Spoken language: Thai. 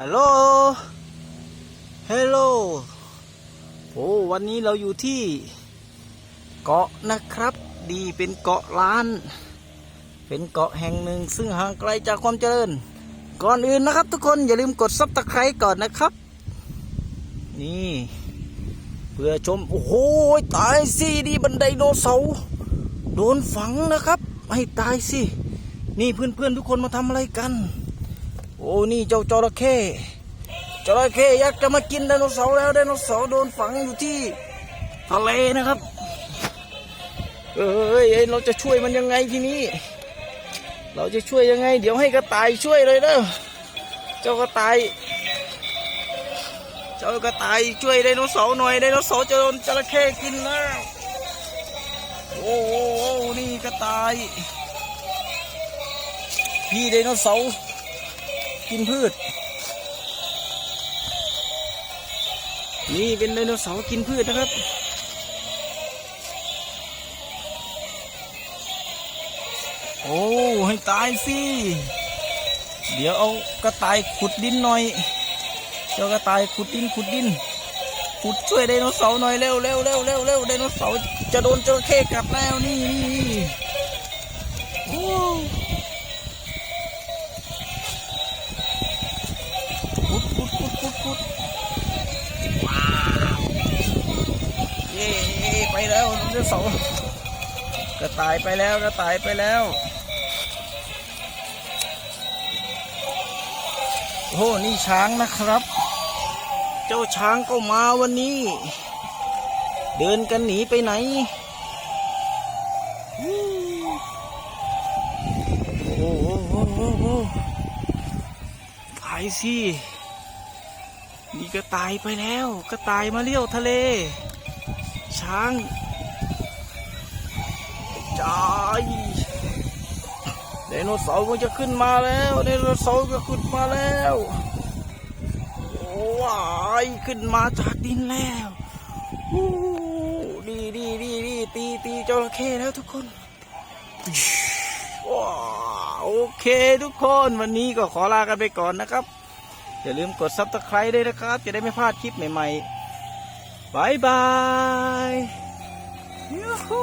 ฮัลโหลฮัลโหลโอ้วันนี้เราอยู่ที่เกาะนะครับ ดีเป็นเกาะล้าน เป็นเกาะแห่งหนึ่ง ซึ่งห่างไกลจากความเจริญ ก่อนอื่นนะครับ ทุกคนอย่าลืมกดซับตะไคร้ก่อนนะครับ นี่ เพื่อชม โอ้โห ตายสิดีบันไดโนเสาร์โดนฝังนะครับ ให้ตายสิ นี่เพื่อนๆทุกคนมาทำอะไรกัน โอ้นี่เจ้าจระเข้จระเข้ยักษ์จะมากินไดโนเสาร์แล้วไดโนเสาร์โดนฝังอยู่ที่ทะเลนะครับเอ้ยเอ้ยเราจะช่วยมันยังไงทีนี้ เราจะช่วยยังไง เดี๋ยวให้กระต่ายช่วยเลยเด้อเจ้ากระต่าย เจ้ากระต่ายช่วยไดโนเสาร์หน่อยไดโนเสาร์จะโดนจระเข้กินแล้วโอ้โหนี่กระต่าย พี่ไดโนเสาร์ กินพืช นี่เป็นไดโนเสาร์กินพืชนะครับ โอ้ให้ตายสิ เดี๋ยวเอากระต่ายขุดดินหน่อย เจ้ากระต่ายขุดดินขุดดิน ขุดช่วยไดโนเสาร์หน่อยเร็วเร็วเร็วเร็วเร็วไดโนเสาร์จะโดนจระเข้กัดแล้วนี่นี่ ไปแล้วไดโนเสาร์กระต่ายไปแล้วกระต่ายไปแล้วโอ้นี่ช้างนะครับ เจ้าช้างก็มาวันนี้ เดินกันหนีไปไหนโอ้โหโอ้โหโอ้โหไปสินี่กระต่ายไปแล้วกระต่ายมาเลี้ยวทะเล ช้างจายไดโนเสาร์มันจะขึ้นมาแล้วไดโนเสาร์ก็ขึ้นมาแล้วโอ้ว้ายขึ้นมาจากดินแล้วดีดีดีดีตีตีจระเข้แล้วทุกคนว้าโอเคทุกคนวันนี้ก็ขอลากันไปก่อนนะครับ อย่าลืมกดซับสไครต์ด้วยนะครับ จะได้ไม่พลาดคลิปใหม่ ๆ บายบายยูฮู